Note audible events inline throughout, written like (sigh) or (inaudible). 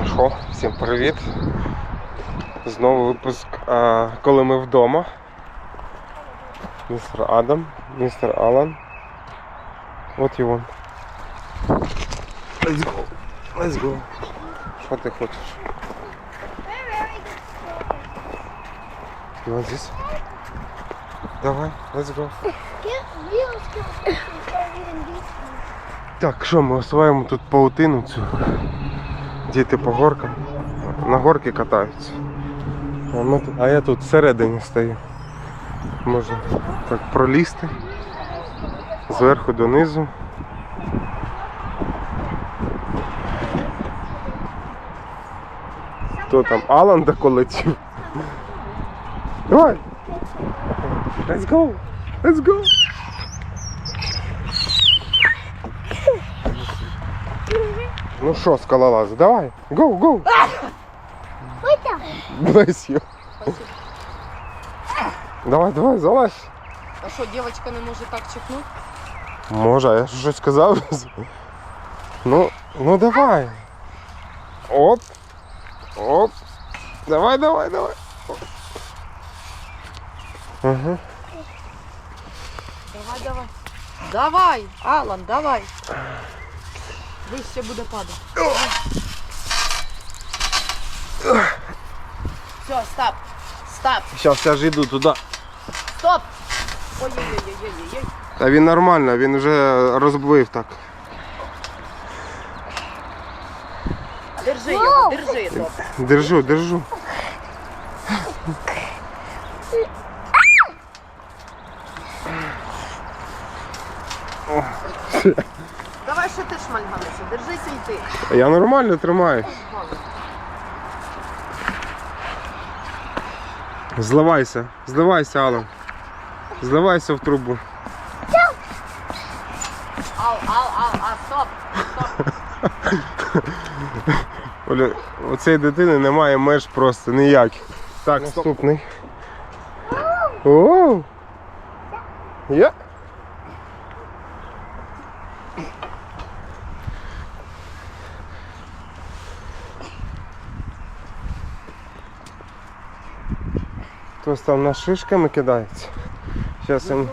Ну що, всім привіт. Знову випуск, а, коли ми вдома. Містер Адам, містер Алан. What you want? Let's go. Let's go. Що ти хочеш? You want this? Давай, let's go. Так, що ми осваємо тут паутину цю. Діти по горкам. На горки катаються. А, ми а я тут всередині стою. Можна так пролізти. Зверху донизу. Хто там? Алан доколетів? Давай! Let's go! Let's go! Ну що, скалолаз, давай! Wait there. Bless you. Давай, давай, залазь. А що, дівчинка не може так чекнути? Може, а я ж щось сказав. Ну, ну давай. Оп. Оп. Давай, давай, давай. Угу. Давай, давай. Давай, Алан, давай. Вище буде падати. Все, стоп. Стоп. Зараз я ж йду туди. Стоп. Ой-ой-ой-ой-ой-ой. Та він нормально, він вже розбив так. Держи його, держи. Стоп. Держу, держу. Давай ще ти шмальганися. Держися і ти. Я нормально тримаю. Зливайся, зливайся, Алан. Зливайся в трубу. Ал, ал, ал, а, стоп. Стоп. Оля, у цієї дитини немає меж просто ніяких. Так, наступний. Оу! Є? Хтось там на шишками кидається. Зараз їм.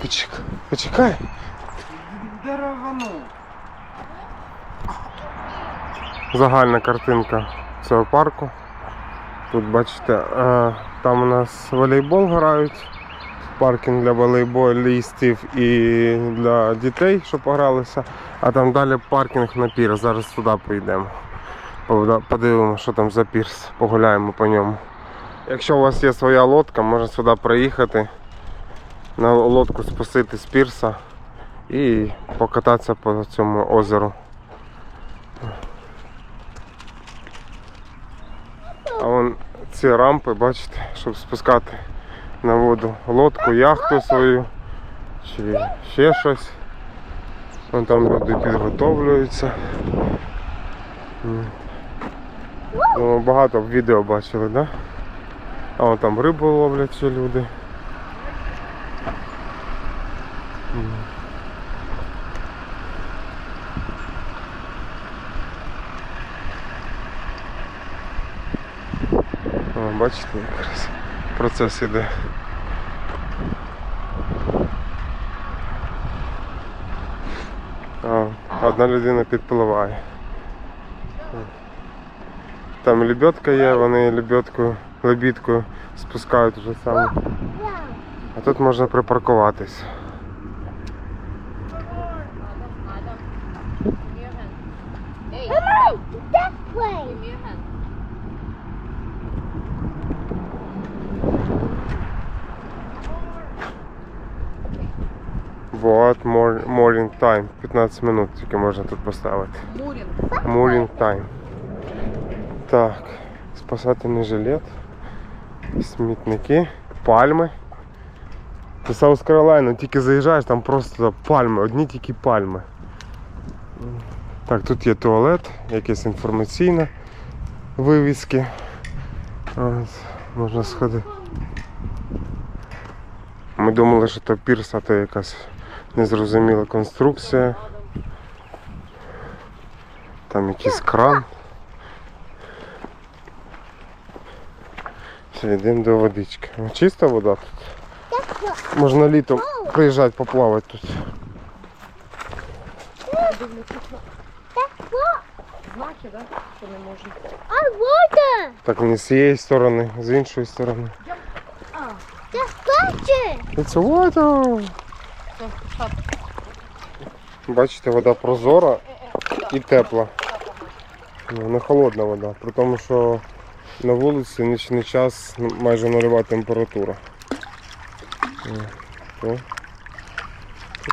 Почекай. Почекай. Загальна картинка цього парку. Тут бачите, е, там у нас волейбол грають, паркінг для волейболістів і для дітей, щоб погралися. А там далі паркінг на пірс. Зараз туди поїдемо. Подивимося, що там за пірс, погуляємо по ньому. Якщо у вас є своя лодка, можна сюди приїхати, на лодку спустити з пірса і покататися по цьому озеру. А вон ці рампи, бачите, щоб спускати на воду лодку, яхту свою чи ще щось. Вон там люди підготовлюються. Ну, багато відео бачили, так? Да? А вон там рибу ловлять ще люди. Бачите, якраз процес іде. Одна людина підпливає. Там лебедка є, вони лебедку, лебідку спускають вже саме. А тут можна припаркуватись. Вот мор- morning time. 15 минут тільки можна тут поставити. Мурін. Morning time. Так, спасательний жилет, смітники, пальми. Це Саус Каролайна, тільки заїжджаєш, там просто пальми, одні тільки пальми. Так, тут є туалет, якесь інформаційне вивіски. От, можна сходити. Ми думали, що то пірс, а то якась незрозуміла конструкція. Там якийсь кран. Йдемо до водички. Чиста вода тут. Можна літом приїжджати поплавати тут. Знаки, да? Так не з цієї сторони, з іншої сторони. It's water! Бачите, вода прозора і тепла. Ну, не холодна вода, при тому, що на вулиці нічний час ну, майже нульова температура. То.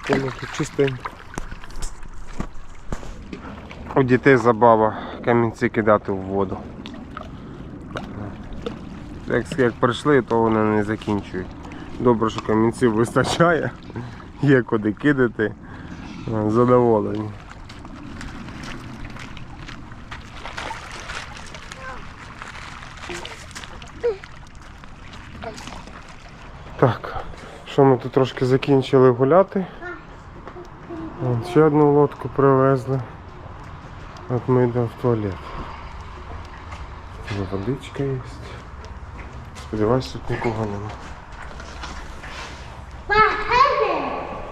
Тут чистенько. У дітей забава камінці кидати в воду. Як, як прийшли, то вони не закінчують. Добре, що камінців вистачає, є куди кидати. Задоволені. Що ми тут трошки закінчили гуляти. От, ще одну лодку привезли. От ми йдемо в туалет. Водичка є. Сподіваюсь, тут нікого нема.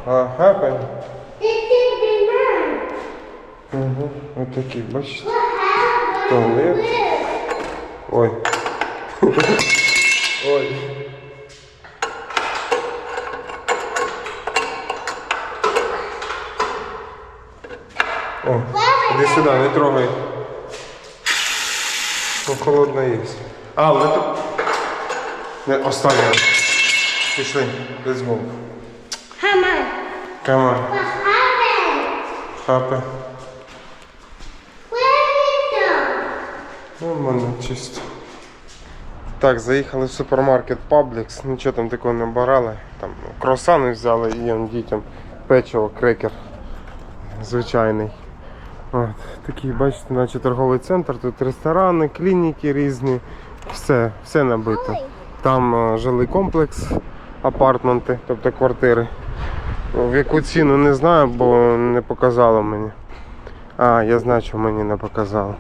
А, man. Угу. Ось такі, бачите? Туалет. Ой. (laughs) Ой. Трогай. Ну, холодно є. А, але тут. Не, останнє. Пішли, let's go. On. Come on. What happened? Did? Нормально, чисто. Так, заїхали в супермаркет Publix, нічого там такого не брали. Там круасани взяли і он дітям печиво, крекер звичайний. От, такий, бачите, наче торговий центр, тут ресторани, клініки різні, все, все набито. Там е, жилий комплекс, апартменти, тобто квартири. В яку ціну не знаю, бо не показало мені. А, я знаю, що мені не показало.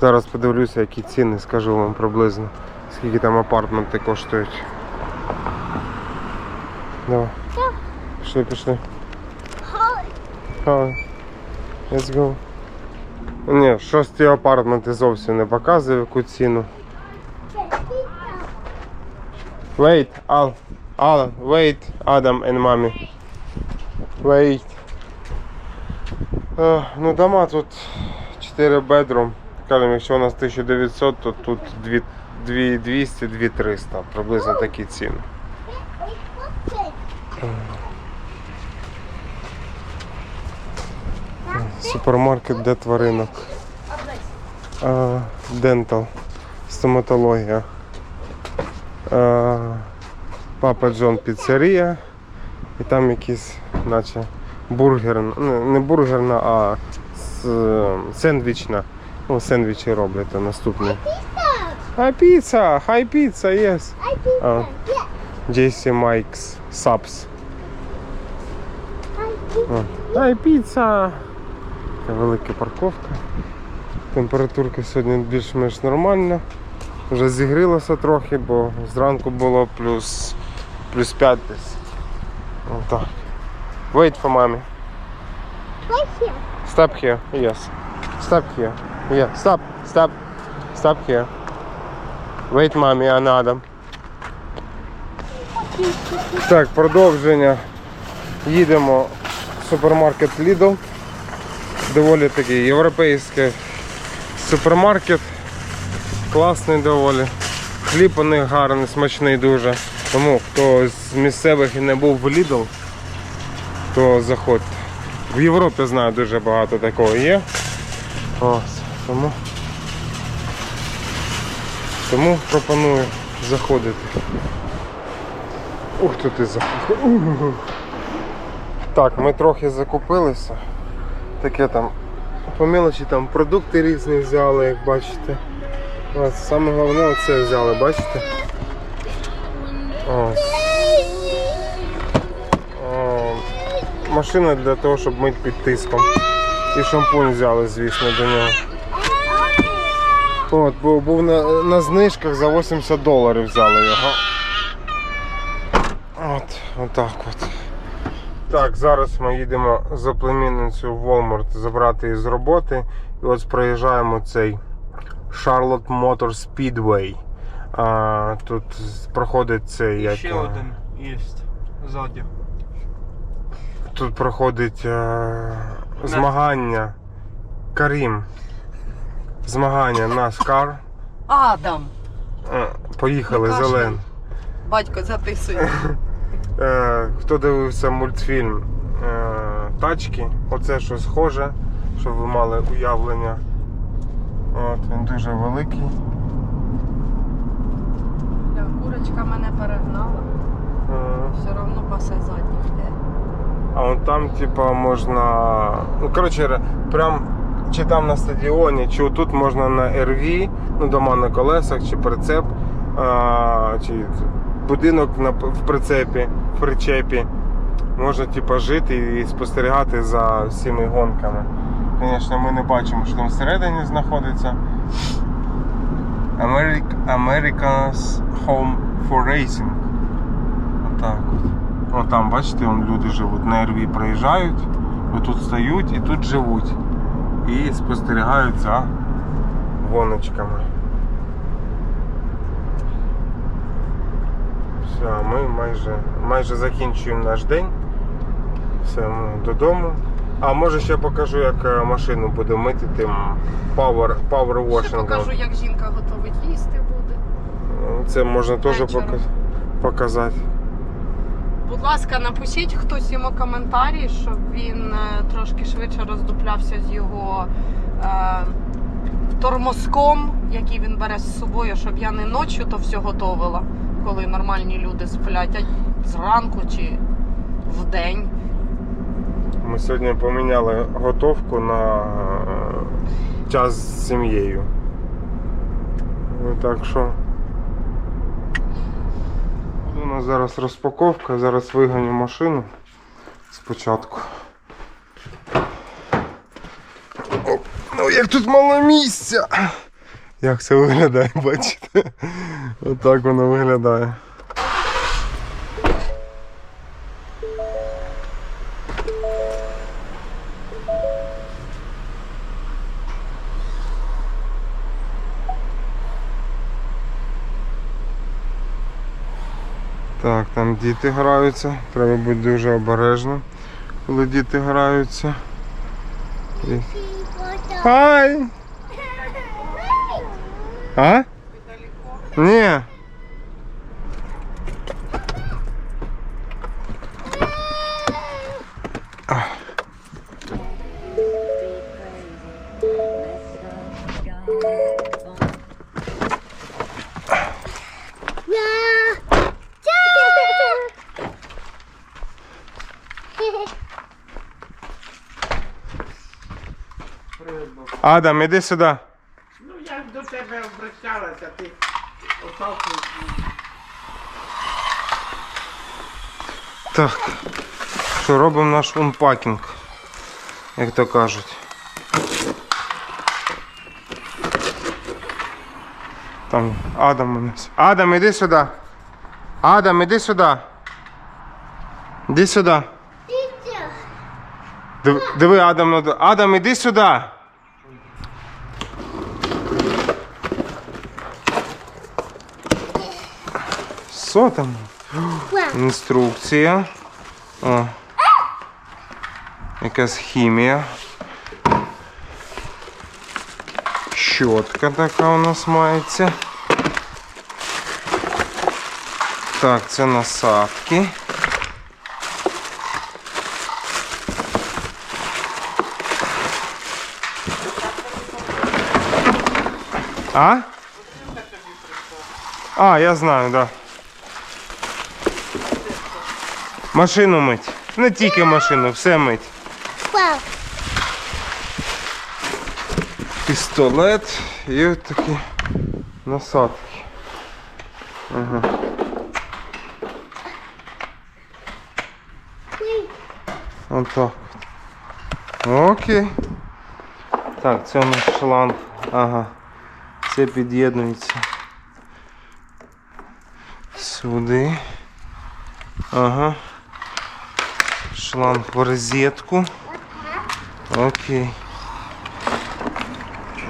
Зараз подивлюся, які ціни, скажу вам приблизно, скільки там апартменти коштують. Давай. Пішли, пішли. Let's go. Ні, шості апартменти зовсім не показує яку ціну. Wait, Al. Al, wait, Adam and mommy. Wait. Е, ну дома тут 4 бедрум. Скажімо, якщо у нас 1900, то тут 2 200, 2300. Приблизно такі ціни. Супермаркет де тваринок. Дентал. Стоматологія. Папа Джон піцерія. І там якийсь, наче бургерна, не, не бургерна, а сендвічна. Ну, сендвічі роблять, наступний. Хай піца, хай піца, Mike's Subs. I think Хай піца. Це велика парковка. Температурка сьогодні більш-менш нормальна. Вже зігрілося трохи, бо зранку було плюс, плюс 5 десь. Отак. Wait for mommy. right here. Stop here. Yes. Stop here. Yeah. Stop. Stop. Stop here. Wait, mommy, and Adam. Так, продовження. Їдемо в супермаркет Lidl. Доволі такий європейський супермаркет. Класний доволі. Хліб у них гарний, смачний дуже. Тому хто з місцевих і не був в Lidl, то заходьте. В Європі знаю дуже багато такого є. Ось, тому, тому пропоную заходити. Ух тут і заходить. Так, ми трохи закупилися. Таке там по мелочі там продукти різні взяли, як бачите. Ось, саме головне оце взяли, бачите? Машина для того, щоб мити під тиском. І шампунь взяли, звісно, до нього. От, бо був на, на знижках за 80 доларів взяли його. От, отак от. Так, зараз ми їдемо за племінницю в Walmart забрати її з роботи. І ось проїжджаємо цей Charlotte Motor Speedway. А, тут проходить цей як. Ще один є ззаді. Тут проходить е, змагання. Карім. Змагання NASCAR. Адам. Е, Поїхали, зелен. Батько записує. (laughs) Е, хто дивився мультфільм е, Тачки, оце що схоже, щоб ви мали уявлення. От, він дуже великий. Бля, Курочка мене перегнала. Е, Все одно пасе задніх. Е. А от там, типа, можна. Ну, коротше, прям чи там на стадіоні, чи отут можна на RV, ну, дома на колесах, чи прицеп, а, чи будинок в прицепі, в причепі. Можна типа, жити і спостерігати за всіми гонками. Звісно, ми не бачимо, що там всередині знаходиться. Americ- America's Home for Racing. Отак от. О, там, бачите, вон люди живуть, на РВ проїжджають, тут стають і тут живуть. І спостерігають за гоночками. Все, а ми майже, майже закінчуємо наш день. Все, ми додому. А може ще покажу, як е, машину буде мити тим power, power Ще washing. покажу, як жінка готовить їсти буде. Це можна теж Вечором. пока- показати. Будь ласка, напишіть хтось йому коментарі, щоб він е, трошки швидше роздуплявся з його е, тормозком, який він бере з собою, щоб я не ночі то все готовила, коли нормальні люди сплять, зранку чи вдень. Ми сьогодні поміняли готовку на е, час з сім'єю. Ну, Так що. У нас зараз розпаковка, зараз виганю машину спочатку. О, ну як тут мало місця! Як це виглядає, (laughs) бачите? Отак воно виглядає. Так, там діти граються. Треба бути дуже обережним, коли діти граються. Хай! А? Ні. Адам, іди сюди. Так. Що робимо наш унпакінг, як то кажуть. Там Адам у нас. Адам, іди сюди. Адам, іди сюди. Іди сюди. Диви, диви Адам, надо- Адам, іди сюди. Що там? Інструкція. О. Якась хімія. Щотка така у нас мається. Так, це насадки. А? А, я знаю, да. Машину мить. Не тільки машину, все мить. Пістолет і от такі насадки. Ага. Отак. Окей. Так, це у нас шланг. Ага. Це під'єднується. Сюди. Ага. Шланг в розетку. Окей.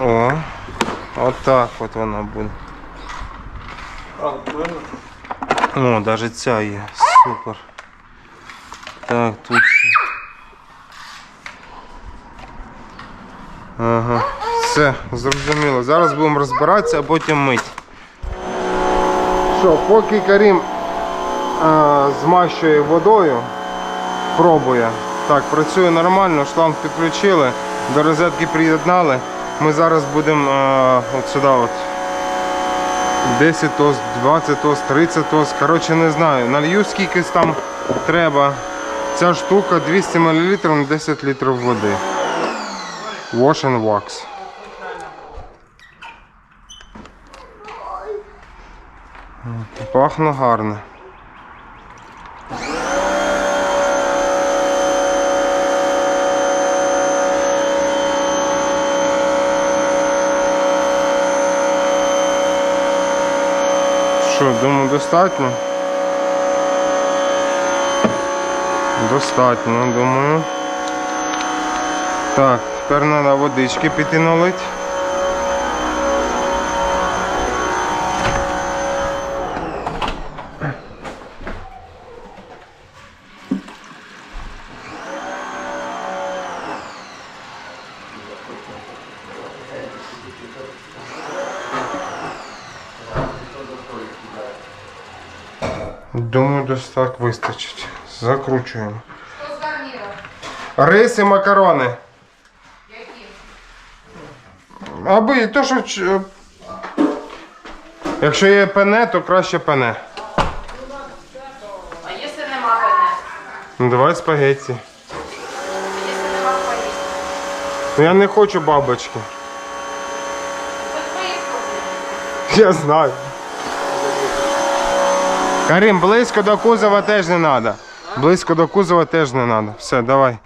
О. Отак от вона буде. О, навіть ця є. Супер. Так, тут. Ага. Все, зрозуміло. Зараз будемо розбиратися, а потім мить. Що, поки Карім а, змащує водою, пробує. Так, працює нормально, шланг підключили, до розетки приєднали. Ми зараз будемо а, от сюди от 10 тост, 20 тост, 30 тост. Коротше, не знаю. Налью скільки там треба. Ця штука 200 мл на 10 літрів води. Wash and wax. Пахне гарно. Що, думаю, достатньо? Достатньо, думаю. Так, тепер треба водички піти налить. Думаю, десь так вистачить. Закручуємо. Що з гарніром? Рис і макарони. Які? Аби то, що. ч- Якщо є пене, то краще пене. А якщо нема пене? Ну давай спагетті. Якщо нема спагетті? Ну я не хочу бабочки. Це твої проблеми. Я знаю. Карим, близько до кузова теж не треба. Близько до кузова теж не треба. Все, давай.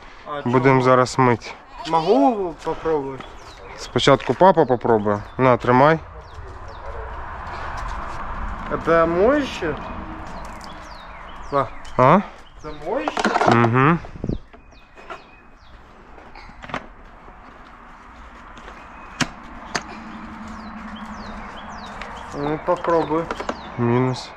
Будемо зараз мити. Могу попробовать? Спочатку папа попробує. На, тримай. Это моющее? А? Это моющее? Угу. Ну, попробуй. Мінус.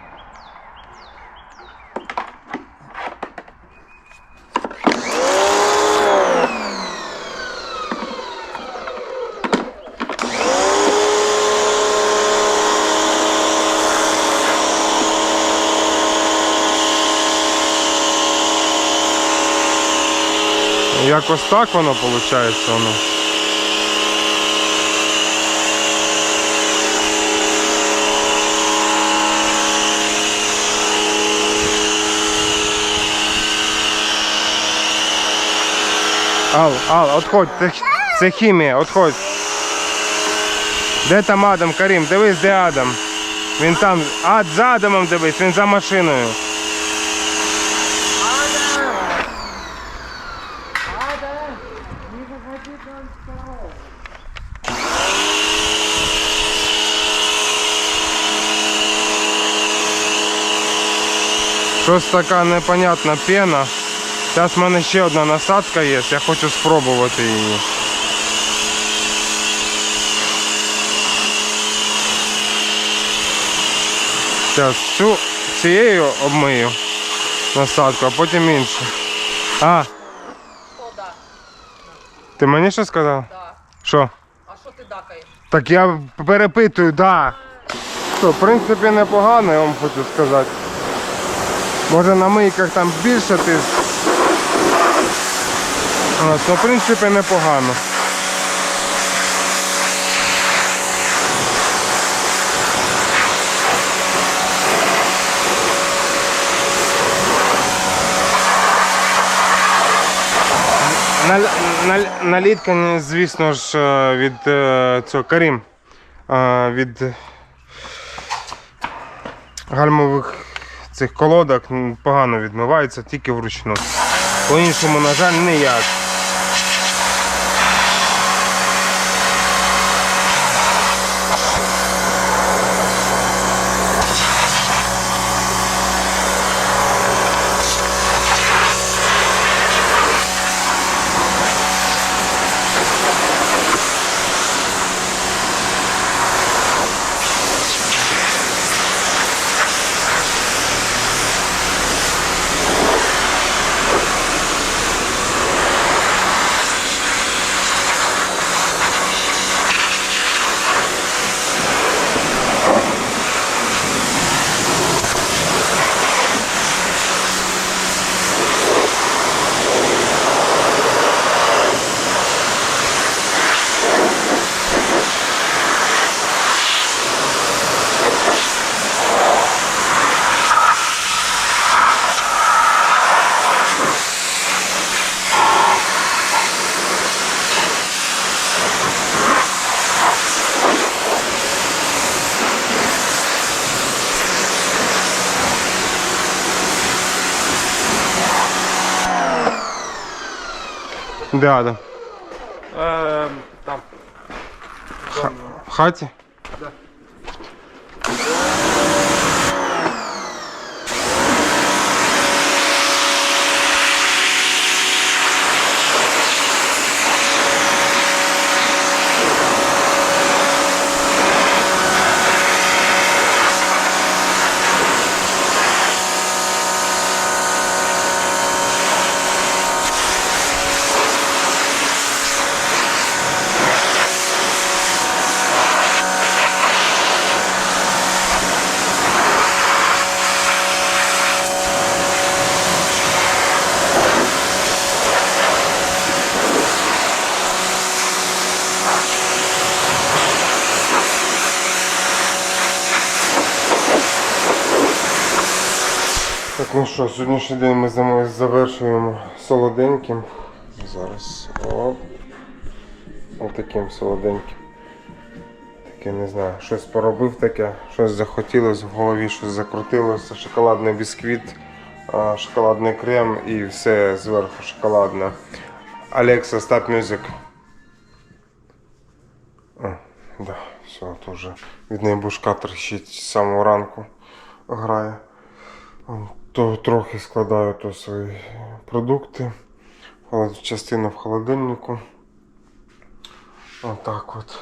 Якось так воно виходить у нас. Ал, Ал, отходь, це, це хімія, отходь. Де там Адам, Карім? Дивись, де Адам. Він там. Ад за Адамом дивись, він за машиною. Щось така непонятна пена. Зараз в мене ще одна насадка є, я хочу спробувати її. Зараз цю цією обмию насадку, а потім іншу. А, ти мені що сказав? да. Що? А що ти дакаєш? Так я перепитую, да. Що, в принципі, непогано, я вам хочу сказати. Може на мийках там більше ти. От, в принципі, непогано. Налітка, звісно ж, е, від е, цього Карім. е, Від гальмових цих колодок погано відмивається, тільки вручну. По-іншому, на жаль, ніяк. Де Ада? Ем, там. В хаті? Що, сьогоднішній день ми з вами завершуємо солоденьким. Зараз. Оп. Отаким солоденьким. Таке не знаю, щось поробив таке, щось захотілося, в голові щось закрутилося, шоколадний бісквіт, шоколадний крем і все зверху шоколадне. Alexa, stop music. А, да, все, то вже від неї бушка трещить з самого ранку грає. То трохи складаю то свої продукти. Частина в холодильнику. Отак от.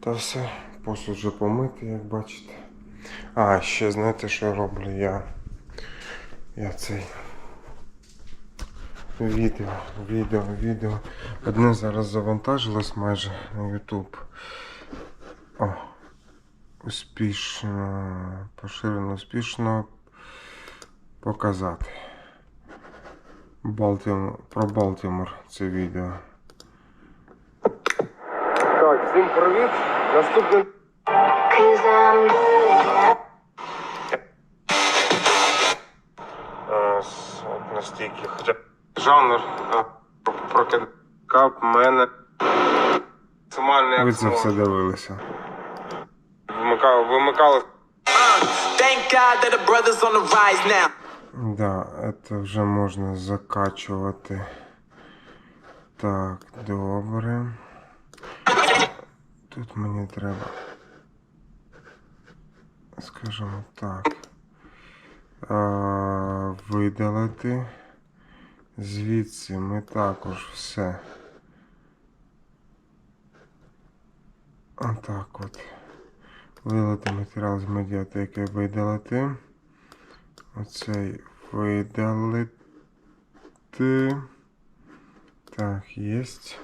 Та все. Посуд вже помитий, як бачите. А, ще знаєте, що роблю? Я. Я цей. Відео, відео, відео. Одне зараз завантажилось майже на YouTube. О, успішно, поширено, успішно показати. Балтімор, про Балтімор це відео. Так, всім привіт. Е, от настільки. Хоча жанр е, мене. Максимальний Ви це все дивилися. Вимикали, вимикали Thank God that the brothers on the rise now. Да, это вже можна закачувати. Так, добре. Тут мені треба. Скажімо так. Видалити. Звідси ми також все. Отак от. Видалити матеріал з медіатеки видалити. Оцей видалити. Так, єсть.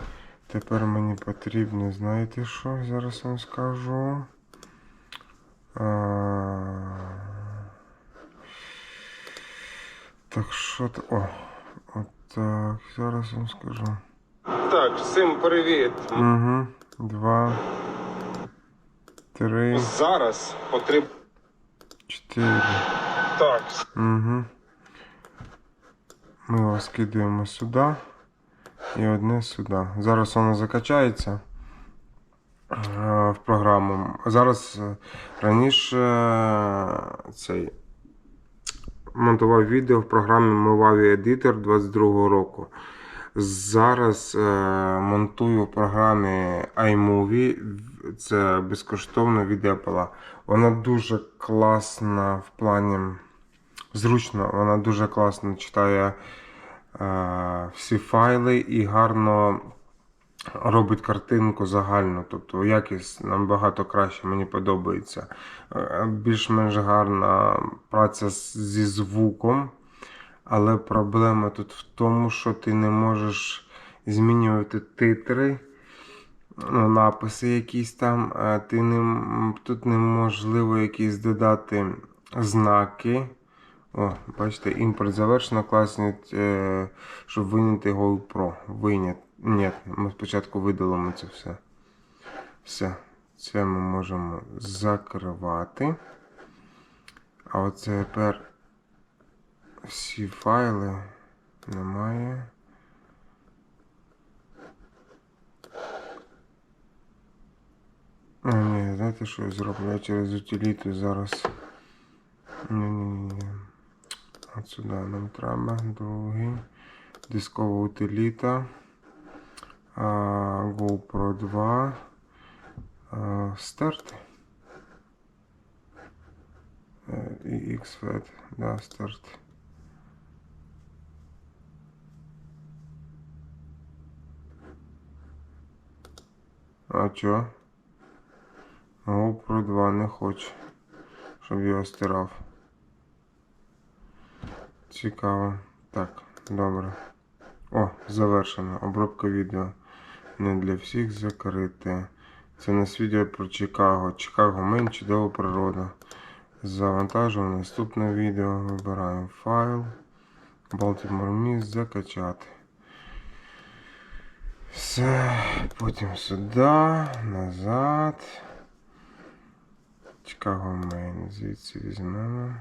Тепер мені потрібно, знаєте що? Зараз вам скажу. А... Так, що то. О, от так, зараз вам скажу. Так, всім привіт. Угу. Два. Три. Зараз потрібно. Чотири. Так. Угу. Ми його скидуємо сюди і одне сюди. Зараз воно закачається е, в програму. Зараз е, раніше е, цей монтував відео в програмі Movavi Editor 22 року. Зараз е, монтую в програмі iMovie. Це безкоштовно від Apple. Вона дуже класна в плані зручно, вона дуже класно читає е, всі файли і гарно робить картинку загальну. Тобто якість набагато краще, мені подобається. Е, Більш-менш гарна праця зі звуком. Але проблема тут в тому, що ти не можеш змінювати титри, ну, написи якісь там. Ти не, тут неможливо якісь додати знаки. О, бачите, імпорт завершено, класні, е, щоб виняти GoPro. Винят. Ні, ми спочатку видалимо це все. Все. Це ми можемо закривати. А оце тепер всі файли немає. А, ні, знаєте, що я зроблю? Я через утиліту зараз. Ні-ні-ні. От сюди нам треба. Другий. Дискова утиліта. А, GoPro 2. А, стерти. Е, І XFAT. Да, стерти. А чо? GoPro 2 не хоче, щоб його стирав. Цікаво. Так, добре. О, завершено. Обробка відео. Не для всіх закрите. Це у нас відео про Чикаго. Чикаго Мейн, чудова природа. Завантажуємо наступне відео. Вибираємо файл. Baltimore міст закачати. Все. Потім сюди, назад. Чикаго Мейн. Звідси візьмемо.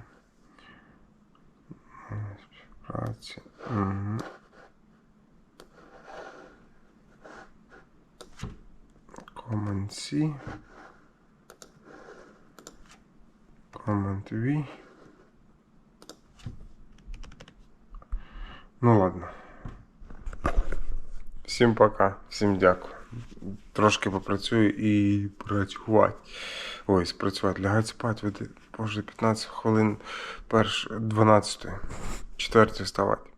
Співпраці. Угу. Command C. Command V. Ну ладно. Всім пока, всім дякую. Трошки попрацюю і працювати. Ой, спрацювати, Лягать спати. Боже, 15 хвилин перш 12. Четвертій вставати.